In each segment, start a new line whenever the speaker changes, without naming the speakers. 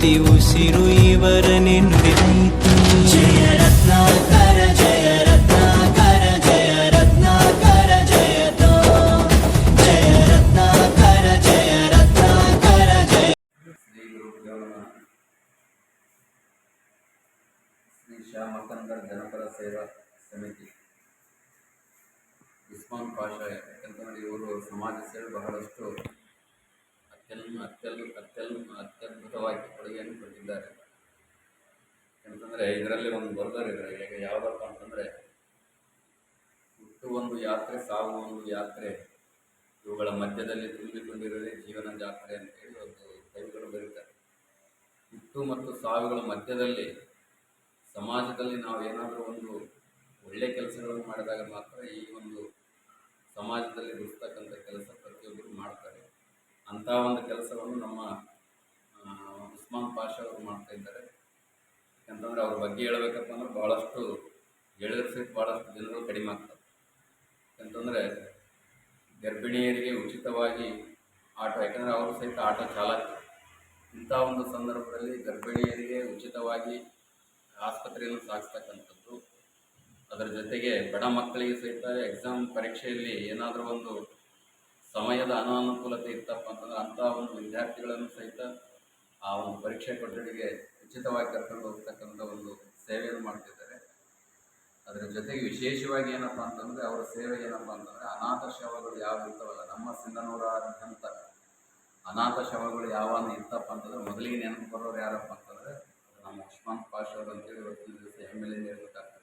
ಪ್ರತಿ ಉಸಿರು ಇವರನೆ ನುಡಿದೈತು ಜಯ ರತ್ನಾಕರ ಜಯ ರತ್ನಾಕರ ಜಯ ರತ್ನಾಕರ ಜಯತೋ. ಜಯ ರತ್ನಾಕರ ಜಯ. ರತ್ನಾಕರ ಜಯ
ಶ್ರೀ ಶ್ರೀ ಶ್ಯಾಮಕಂದರ್ ಜನಪರ ಸೇವಾ ಸಮಿತಿ. ಇಸ್ಮಾನ್ ಪಾಷಾ ಯಾಕಂತಂದರೆ ಇವರು ಸಮಾಜ ಸೇವೆ ಬಹಳಷ್ಟು ಅತ್ಯಲ್ ಅತ್ಯಲ್ ಅತ್ಯಲ್ ಅತ್ಯದ್ಭುತವಾಗಿ ಕೊಡುಗೆಯನ್ನು ಕೊಟ್ಟಿದ್ದಾರೆ. ಯಾಕಂತಂದರೆ ಇದರಲ್ಲಿ ಒಂದು ಬರೆದರಿದ್ದಾರೆ ಈಗ ಯಾವುದಪ್ಪ ಅಂತಂದರೆ, ಹುಟ್ಟು ಒಂದು ಯಾತ್ರೆ, ಸಾವು ಒಂದು ಯಾತ್ರೆ. ಇವುಗಳ ಮಧ್ಯದಲ್ಲಿ ತುಂಬಿಕೊಂಡಿರೋದೇ ಜೀವನ ಜಾತ್ರೆ ಅಂತೇಳಿ ಒಂದು ಕವಿಗಳು ಬರೀತಾರೆ. ಹುಟ್ಟು ಮತ್ತು ಸಾವುಗಳ ಮಧ್ಯದಲ್ಲಿ, ಸಮಾಜದಲ್ಲಿ ನಾವು ಏನಾದರೂ ಒಂದು ಒಳ್ಳೆ ಕೆಲಸಗಳನ್ನು ಮಾಡಿದಾಗ ಮಾತ್ರ ಈ ಒಂದು ಸಮಾಜದಲ್ಲಿ ರುಸ್ತಕ್ಕಂಥ ಕೆಲಸ ಪ್ರತಿಯೊಬ್ಬರು ಮಾಡ್ತಾರೆ. ಅಂಥ ಒಂದು ಕೆಲಸವನ್ನು ನಮ್ಮ ಉಸ್ಮಾನ್ ಪಾಷ ಅವರು ಮಾಡ್ತಾ ಇದ್ದಾರೆ. ಯಾಕಂತಂದರೆ ಅವ್ರ ಬಗ್ಗೆ ಹೇಳ್ಬೇಕಪ್ಪ ಅಂದ್ರೆ ಭಾಳಷ್ಟು ಹೇಳಿದ್ರೆ ಸಹಿತ ಭಾಳಷ್ಟು ಜನರು ಕಡಿಮೆ ಆಗ್ತಾರೆ. ಯಾಕಂತಂದರೆ ಗರ್ಭಿಣಿಯರಿಗೆ ಉಚಿತವಾಗಿ ಆಟೋ, ಯಾಕಂದರೆ ಅವರು ಸಹಿತ ಆಟೋ ಚಾಲಕ ಇಂಥ ಒಂದು ಸಂದರ್ಭದಲ್ಲಿ ಗರ್ಭಿಣಿಯರಿಗೆ ಉಚಿತವಾಗಿ ಆಸ್ಪತ್ರೆಯನ್ನು ಸಾಗಿಸ್ತಕ್ಕಂಥದ್ದು, ಅದರ ಜೊತೆಗೆ ಬಡ ಮಕ್ಕಳಿಗೆ ಸಹಿತ ಎಕ್ಸಾಮ್ ಪರೀಕ್ಷೆಯಲ್ಲಿ ಏನಾದರೂ ಒಂದು ಸಮಯದ ಅನಾನುಕೂಲತೆ ಇತ್ತಪ್ಪ ಅಂತಂದ್ರೆ ಅಂಥ ಒಂದು ವಿದ್ಯಾರ್ಥಿಗಳನ್ನು ಸಹಿತ ಆ ಒಂದು ಪರೀಕ್ಷೆ ಕೊಠಡಿಗೆ ಉಚಿತವಾಗಿ ಕರ್ಕೊಂಡು ಹೋಗ್ತಕ್ಕಂಥ ಒಂದು ಸೇವೆಯನ್ನು ಮಾಡ್ತಿದ್ದಾರೆ. ಅದರ ಜೊತೆಗೆ ವಿಶೇಷವಾಗಿ ಏನಪ್ಪ ಅಂತಂದರೆ ಅವರ ಸೇವೆ ಏನಪ್ಪ ಅಂತಂದರೆ ಅನಾಥ ಶವಗಳು ಯಾವ ಇರ್ತವಲ್ಲ, ನಮ್ಮ ಸಿಂಧನೂರಾದ್ಯಂತ ಅನಾಥ ಶವಗಳು ಯಾವ ಇತ್ತಪ್ಪ ಅಂತಂದ್ರೆ ಮೊದಲಿಗೆ ನೆನಪು ಬರೋರು ಯಾರಪ್ಪ ಅಂತಂದರೆ ನಮ್ಮ ಉಸ್ಮಾನ್ ಪಾಷ್ ಅವರು ಅಂತೇಳಿ ಇವತ್ತಿನ ದಿವಸ ಹೆಮ್ಮೆಲಿಂದ ಹೇಳ್ಬೇಕಾಗ್ತದೆ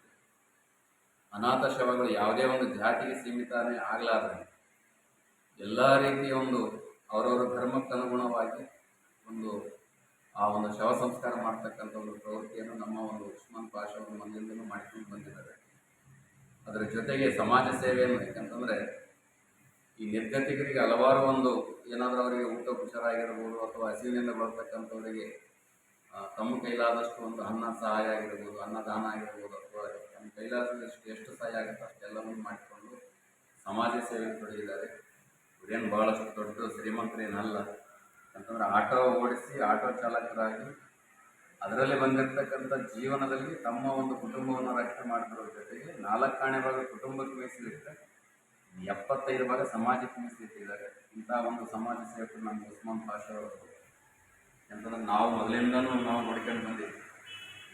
ಅನಾಥ ಶವಗಳು ಯಾವುದೇ ಒಂದು ಜಾತಿಗೆ ಸೀಮಿತನೇ ಆಗಲಾರ್ದಂಗೆ ಎಲ್ಲ ರೀತಿಯ ಒಂದು ಅವರವರ ಧರ್ಮಕ್ಕೆ ಅನುಗುಣವಾಗಿ ಒಂದು ಆ ಒಂದು ಶವ ಸಂಸ್ಕಾರ ಮಾಡ್ತಕ್ಕಂಥ ಒಂದು ಪ್ರವೃತ್ತಿಯನ್ನು ನಮ್ಮ ಒಂದು ಉಸ್ಮಾನ್ ಪಾಷ ಮನೆಯಿಂದಲೂ ಮಾಡಿಕೊಂಡು ಬಂದಿದ್ದಾರೆ. ಅದರ ಜೊತೆಗೆ ಸಮಾಜ ಸೇವೆಯನ್ನು ಯಾಕಂತಂದರೆ ಈ ನಿರ್ಗತಿಕರಿಗೆ ಹಲವಾರು ಒಂದು ಏನಾದರೂ ಅವರಿಗೆ ಊಟ ಉಪಚಾರ ಅಥವಾ ಹಸಿವಿನಿಂದ ಬರ್ತಕ್ಕಂಥವರಿಗೆ ತಮ್ಮ ಕೈಲಾದಷ್ಟು ಒಂದು ಅನ್ನ ಸಹಾಯ ಆಗಿರ್ಬೋದು ಅನ್ನದಾನ ಆಗಿರ್ಬೋದು ಅಥವಾ ತಮ್ಮ ಕೈಲಾದಷ್ಟು ಎಷ್ಟು ಸಹಾಯ ಆಗುತ್ತೋ ಅಷ್ಟೆಲ್ಲವನ್ನು ಮಾಡಿಕೊಂಡು ಸಮಾಜ ಸೇವೆ ತೊಡಗಿದ್ದಾರೆ. ಇವರೇನು ಭಾಳಷ್ಟು ದೊಡ್ಡ ಶ್ರೀಮಂತರೇನಲ್ಲ ಅಂತಂದ್ರೆ ಆಟೋ ಓಡಿಸಿ ಆಟೋ ಚಾಲಕರಾಗಿ ಅದರಲ್ಲಿ ಬಂದಿರತಕ್ಕಂಥ ಜೀವನದಲ್ಲಿ ತಮ್ಮ ಒಂದು ಕುಟುಂಬವನ್ನು ರಕ್ಷಣೆ ಮಾಡಿದ್ರ ಜೊತೆಗೆ ನಾಲ್ಕಾಣೆ ಭಾಗ ಕುಟುಂಬಕ್ಕೆ ಮೀಸಲಿಟ್ಟರೆ ಎಪ್ಪತ್ತೈದು ಭಾಗ ಸಮಾಜಕ್ಕೆ ಮೀಸಲಿಟ್ಟಿದ್ದಾರೆ ಇಂಥ ಒಂದು ಸಮಾಜ ಸೇವಕರು ನಮ್ಮ ಉಸ್ಮಾನ್ ಪಾಷ ಅವರು. ಅಂತಂದ್ರೆ ನಾವು ಮೊದಲಿಂದನೂ ನಾವು ನೋಡ್ಕೊಂಡು ಬಂದಿದ್ದೀವಿ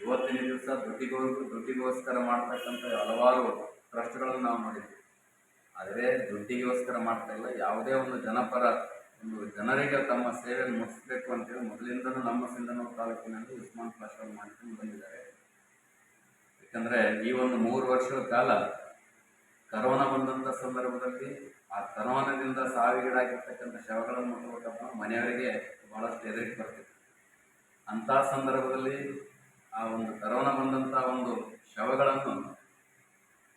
ಇವತ್ತಿನ ದಿವಸ ದುಡ್ಡಿಗೋಸ್ಕರ ದುಡ್ಡಿಗೋಸ್ಕರ ಮಾಡ್ತಕ್ಕಂಥ ಹಲವಾರು ಟ್ರಸ್ಟ್ಗಳನ್ನು ನಾವು ನೋಡಿದ್ದೀವಿ ಆದರೆ ದುಡ್ಡಿಗೋಸ್ಕರ ಮಾಡ್ತಾ ಇಲ್ಲ. ಯಾವುದೇ ಒಂದು ಜನಪರ, ಒಂದು ಜನರಿಗೆ ತಮ್ಮ ಸೇವೆಯನ್ನು ಮುಗಿಸ್ಬೇಕು ಅಂತೇಳಿ ಮೊದಲಿಂದನೂ ನಮ್ಮ ಸಿಂಧನೂರು ತಾಲೂಕಿನಲ್ಲಿ ಉಸ್ಮಾನ್ ಪ್ಲಾಸ್ಟರ್ ಮಾಡ್ಕೊಂಡು ಬಂದಿದ್ದಾರೆ. ಯಾಕಂದರೆ ಈ ಒಂದು ಮೂರು ವರ್ಷದ ಕಾಲ ಕರೋನಾ ಬಂದಂಥ ಸಂದರ್ಭದಲ್ಲಿ ಆ ಕರೋನಾದಿಂದ ಸಾವಿಗೀಡಾಗಿರ್ತಕ್ಕಂಥ ಶವಗಳನ್ನು ಮುಟ್ಟಬೇಕಪ್ಪ ಮನೆಯವರಿಗೆ ಭಾಳಷ್ಟು ಹೆದರಿಕೆ ಬರ್ತಿತ್ತು. ಅಂಥ ಸಂದರ್ಭದಲ್ಲಿ ಆ ಒಂದು ಕರೋನಾ ಬಂದಂಥ ಒಂದು ಶವಗಳನ್ನು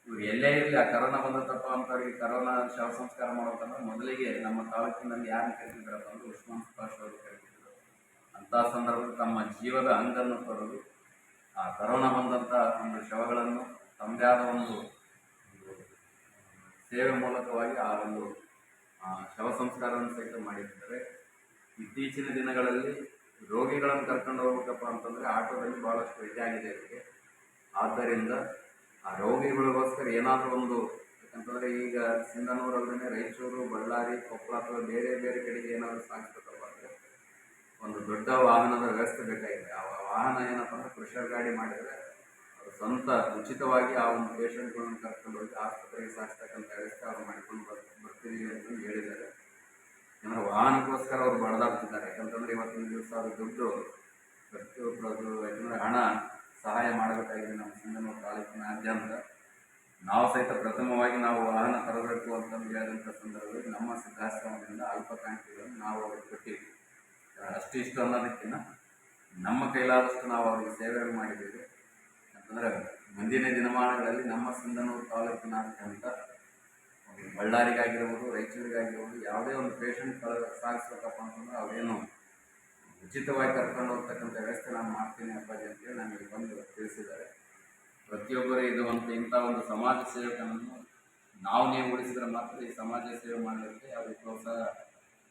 ಇವ್ರು ಎಲ್ಲೇ ಇರಲಿ, ಆ ಕರೋನಾ ಬಂದತ್ತಪ್ಪ ಅಂತವ್ರಿಗೆ ಕರೋನಾ ಶವ ಸಂಸ್ಕಾರ ಮಾಡ್ಬೇಕಂದ್ರೆ ಮೊದಲಿಗೆ ನಮ್ಮ ತಾಲೂಕಿನಲ್ಲಿ ಯಾರು ಕರೀತಿದ್ರಪ್ಪ ಅಂದ್ರೆ ಉಸ್ಮಾನ್ ಸುಭಾಷ್ ಅವರು ಕರೀತಿದ್ರು. ಅಂಥ ಸಂದರ್ಭದಲ್ಲಿ ತಮ್ಮ ಜೀವದ ಅಂಗನ್ನು ತೊರೆದು ಆ ಕರೋನಾ ಬಂದಂಥ ಒಂದು ಶವಗಳನ್ನು ತಮ್ಮದೇ ಆದ ಒಂದು ಸೇವೆ ಮೂಲಕವಾಗಿ ಆ ಒಂದು ಶವ ಸಂಸ್ಕಾರವನ್ನು ಸಹಿತ ಮಾಡಿದ್ದಾರೆ ಇತ್ತೀಚಿನ ದಿನಗಳಲ್ಲಿ ರೋಗಿಗಳನ್ನು ಕರ್ಕೊಂಡು ಹೋಗ್ಬೇಕಪ್ಪ ಅಂತಂದರೆ ಆಟೋದಲ್ಲಿ ಭಾಳಷ್ಟು ಹೆಚ್ಚಾಗಿದೆ ಅವರಿಗೆ ಆದ್ದರಿಂದ ಆ ರೋಗಿಗಳಿಗೋಸ್ಕರ ಏನಾದರೂ ಒಂದು ಯಾಕಂತಂದರೆ ಈಗ ಸಿಂಧನೂರಲ್ಲದೆ ರಾಯಚೂರು, ಬಳ್ಳಾರಿ, ಕೊಪ್ಪಳ ಅಥವಾ ಬೇರೆ ಬೇರೆ ಕಡೆಗೆ ಏನಾದರೂ ಸಾಗಿಸ್ಬೇಕಪ್ಪ ಅಂದರೆ ಒಂದು ದೊಡ್ಡ ವಾಹನದ ವ್ಯವಸ್ಥೆ ಬೇಕಾಗಿದೆ. ಆ ವಾಹನ ಏನಪ್ಪ ಅಂದರೆ ಪ್ರೆಷರ್ ಗಾಡಿ ಮಾಡಿದರೆ ಅವರು ಸ್ವಂತ ಉಚಿತವಾಗಿ ಆ ಒಂದು ಪೇಷಂಟ್ಗಳನ್ನು ಕರ್ಕೊಂಡು ಹೋಗಿ ಆಸ್ಪತ್ರೆಗೆ ಸಾಗಿಸ್ತಕ್ಕಂಥ ವ್ಯವಸ್ಥೆ ಅವ್ರು ಮಾಡಿಕೊಂಡು ಬರ್, ಬರ್ತೀವಿ ಅಂತ ಹೇಳಿದ್ದಾರೆ. ಯಾಕಂದರೆ ವಾಹನಕ್ಕೋಸ್ಕರ ಅವರು ಬಡದಾಗ್ತಿದ್ದಾರೆ. ಯಾಕಂತಂದರೆ ಇವತ್ತಿನ ದಿವಸ ಅದು ದುಡ್ಡು ಪ್ರತಿಯೊಬ್ಬರದು ಯಾಕಂದರೆ ಹಣ ಸಹಾಯ ಮಾಡಬೇಕಾಗಿದೆ ನಮ್ಮ ಸಿಂಧನೂರು ತಾಲೂಕಿನಾದ್ಯಂತ ನಾವು ಸಹಿತ ಪ್ರಥಮವಾಗಿ ನಾವು ವಾಹನ ತರಬೇಕು ಅಂತ ಹೇಳಿದಂಥ ಸಂದರ್ಭದಲ್ಲಿ ನಮ್ಮ ಸಿದ್ಧಾಶ್ರಮದಿಂದ ಅಲ್ಪ ಕಾಣಿಕೆಗಳನ್ನು ನಾವು ಅವ್ರಿಗೆ ಕೊಟ್ಟಿವಿ ಅಷ್ಟಿಷ್ಟು ಅನ್ನೋದಕ್ಕಿಂತ ನಮ್ಮ ಕೈಲಾದಷ್ಟು ನಾವು ಅವರಿಗೆ ಸೇವೆಯನ್ನು ಮಾಡಿದ್ದೇವೆ. ಯಾಕಂದರೆ ಮುಂದಿನ ದಿನಮಾನಗಳಲ್ಲಿ ನಮ್ಮ ಸಿಂಧನೂರು ತಾಲೂಕಿನಾದ್ಯಂತ ಬಳ್ಳಾರಿಗಾಗಿರ್ಬೋದು, ರಾಯಚೂರಿಗಾಗಿರ್ಬೋದು, ಯಾವುದೇ ಒಂದು ಪೇಷಂಟ್ ಸಾಗಿಸ್ಬೇಕಪ್ಪ ಅಂತಂದ್ರೆ ಅವೇನು ಉಚಿತವಾಗಿ ಕರ್ಕೊಂಡು ಹೋಗ್ತಕ್ಕಂಥ ವ್ಯವಸ್ಥೆ ನಾನು ಮಾಡ್ತೀನಿ ಅಪ್ಪಾಜಿ ಅಂತೇಳಿ ನನಗೆ ಬಂದು ತಿಳಿಸಿದ್ದಾರೆ. ಪ್ರತಿಯೊಬ್ಬರು ಇದು ಒಂದು ಇಂಥ ಒಂದು ಸಮಾಜ ಸೇವಕನನ್ನು ನಾವು ನೀವು ಉಳಿಸಿದ್ರೆ ಮಾತ್ರ ಈ ಸಮಾಜ ಸೇವೆ ಮಾಡಲಿಕ್ಕೆ ಅವ್ರಿಗೆ ಪ್ರೋತ್ಸಾಹ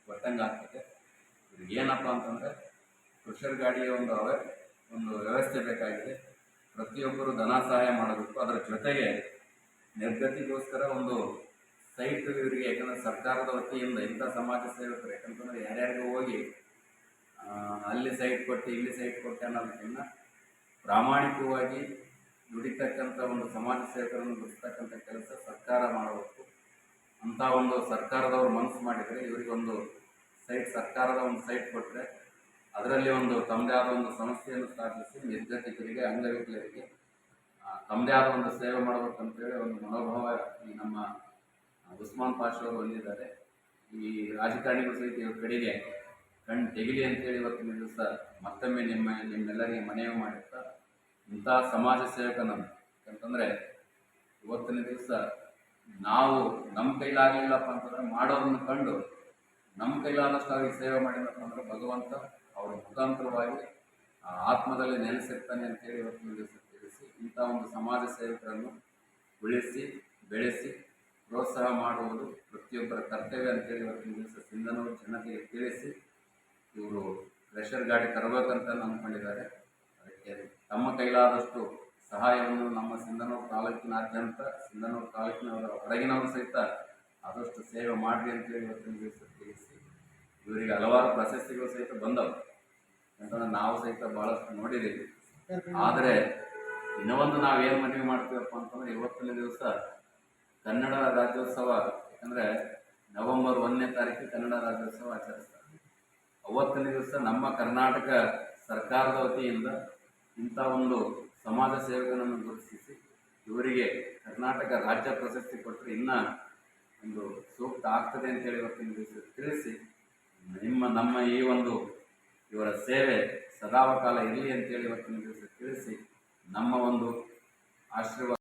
ಕೊಟ್ಟಂಗೆ ಆಗ್ತದೆ. ಏನಪ್ಪ ಅಂತಂದರೆ ಕೃಷರ್ ಗಾಡಿಯ ಒಂದು ಅವೇ, ಒಂದು ವ್ಯವಸ್ಥೆ ಬೇಕಾಗಿದೆ. ಪ್ರತಿಯೊಬ್ಬರು ಧನ ಸಹಾಯ ಮಾಡಬೇಕು. ಅದರ ಜೊತೆಗೆ ನಿರ್ಗತಿಗೋಸ್ಕರ ಒಂದು ಸೈಟ್ ಇವರಿಗೆ, ಯಾಕಂದರೆ ಸರ್ಕಾರದ ವತಿಯಿಂದ ಇಂಥ ಸಮಾಜ ಸೇವಕರು, ಯಾಕಂತಂದರೆ ಯಾರ್ಯಾರಿಗೂ ಹೋಗಿ ಅಲ್ಲಿ ಸೈಟ್ ಕೊಟ್ಟು, ಇಲ್ಲಿ ಸೈಟ್ ಕೊಟ್ಟು ಅನ್ನೋದಕ್ಕಿಂತ ಪ್ರಾಮಾಣಿಕವಾಗಿ ದುಡಿತಕ್ಕಂಥ ಒಂದು ಸಮಾಜ ಸೇವಕರನ್ನು ದುಡಿಸ್ತಕ್ಕಂಥ ಕೆಲಸ ಸರ್ಕಾರ ಮಾಡಬೇಕು. ಅಂಥ ಒಂದು ಸರ್ಕಾರದವರು ಮನಸ್ಸು ಮಾಡಿದರೆ ಇವರಿಗೊಂದು ಸೈಟ್ ಸರ್ಕಾರದ ಒಂದು ಸೈಟ್ ಕೊಟ್ಟರೆ ಅದರಲ್ಲಿ ಒಂದು ತಮ್ಮದೇ ಆದ ಒಂದು ಸಂಸ್ಥೆಯನ್ನು ಸ್ಥಾಪಿಸಿ ನಿರ್ಗತಿಕರಿಗೆ, ಅಂಗವಿಕಲರಿಗೆ ತಮ್ಮದೇ ಆದ ಒಂದು ಸೇವೆ ಮಾಡಬೇಕಂತೇಳಿ ಒಂದು ಮನೋಭಾವ ನಮ್ಮ ಉಸ್ಮಾನ್ ಪಾಷವರು ಅವರು ಹೊಂದಿದ್ದಾರೆ ಈ ರಾಜಕಾರಣಿಗಳು ಸಹಿತ ಇವ್ರ ಕಡೆಗೆ ಕಣ್ಣು ತೆಗಿಲಿ ಅಂತೇಳಿ ಇವತ್ತಿನ ದಿವಸ ಮತ್ತೊಮ್ಮೆ ನಿಮ್ಮ ನಿಮ್ಮೆಲ್ಲರಿಗೆ ಮನವಿ ಮಾಡಿರ್ತಾ ಇಂಥ ಸಮಾಜ ಸೇವಕನನ್ನು ಯಾಕಂತಂದರೆ ಇವತ್ತಿನ ದಿವಸ ನಾವು ನಮ್ಮ ಕೈಲಾಗಲಿಲ್ಲಪ್ಪ ಅಂತಂದ್ರೆ ಮಾಡೋದನ್ನು ಕಂಡು ನಮ್ಮ ಕೈಲಾದಷ್ಟು ಅವ್ರಿಗೆ ಸೇವೆ ಮಾಡಿದಪ್ಪ ಅಂದ್ರೆ ಭಗವಂತ ಅವ್ರ ಮುಖಾಂತರವಾಗಿ ಆ ಆತ್ಮದಲ್ಲಿ ನೆಲೆಸಿರ್ತಾನೆ ಅಂತೇಳಿ ಇವತ್ತಿನ ದಿವಸ ತಿಳಿಸಿ ಇಂಥ ಒಂದು ಸಮಾಜ ಸೇವಕರನ್ನು ಉಳಿಸಿ, ಬೆಳೆಸಿ, ಪ್ರೋತ್ಸಾಹ ಮಾಡುವುದು ಪ್ರತಿಯೊಬ್ಬರ ಕರ್ತವ್ಯ ಅಂತೇಳಿ ಇವತ್ತಿನ ದಿವಸ ಸಿಂಧನೂರು ಜನತೆಗೆ ತಿಳಿಸಿ ಇವರು ಕ್ರೆಷರ್ ಗಾಡಿ ತರಬೇಕಂತ ಅಂದ್ಕೊಂಡಿದ್ದಾರೆ. ಅದಕ್ಕೆ ತಮ್ಮ ಕೈಲಾದಷ್ಟು ಸಹಾಯವನ್ನು ನಮ್ಮ ಸಿಂಧನೂರು ತಾಲೂಕಿನಾದ್ಯಂತ ಸಿಂಧನೂರು ತಾಲೂಕಿನವರ ಹೊರಗಿನವರು ಸಹಿತ ಆದಷ್ಟು ಸೇವೆ ಮಾಡಿರಿ ಅಂತೇಳಿ ಇವತ್ತಿನ ದಿವಸ ತಿಳಿಸಿ, ಇವರಿಗೆ ಹಲವಾರು ಪ್ರಶಸ್ತಿಗಳು ಸಹಿತ ಬಂದವು. ಯಾಕಂದ್ರೆ ನಾವು ಸಹಿತ ಭಾಳಷ್ಟು ನೋಡಿದ್ದೀವಿ. ಆದರೆ ಇನ್ನೊಂದು ನಾವು ಏನು ಮನವಿ ಮಾಡ್ತೀವಪ್ಪ ಅಂತಂದ್ರೆ ಇವತ್ತಿನ ದಿವಸ ಕನ್ನಡ ರಾಜ್ಯೋತ್ಸವ, ಯಾಕಂದರೆ ನವೆಂಬರ್ ಒಂದನೇ ತಾರೀಕು ಕನ್ನಡ ರಾಜ್ಯೋತ್ಸವ ಆಚರಿಸ್ತಾರೆ. ಅವತ್ತಿನ ದಿವಸ ನಮ್ಮ ಕರ್ನಾಟಕ ಸರ್ಕಾರದ ವತಿಯಿಂದ ಇಂಥ ಒಂದು ಸಮಾಜ ಸೇವಕನನ್ನು ಗುರುತಿಸಿ ಇವರಿಗೆ ಕರ್ನಾಟಕ ರಾಜ್ಯ ಪ್ರಶಸ್ತಿ ಕೊಟ್ಟರೆ ಇನ್ನೂ ಒಂದು ಸೂಕ್ತ ಆಗ್ತದೆ ಅಂತೇಳಿ ಇವತ್ತಿನ ದಿವಸ ತಿಳಿಸಿ ನಿಮ್ಮ, ನಮ್ಮ ಈ ಒಂದು ಇವರ ಸೇವೆ ಸದಾವಕಾಲ ಇರಲಿ ಅಂತೇಳಿ ಇವತ್ತಿನ ದಿವಸ ತಿಳಿಸಿ ನಮ್ಮ ಒಂದು ಆಶೀರ್ವಾದ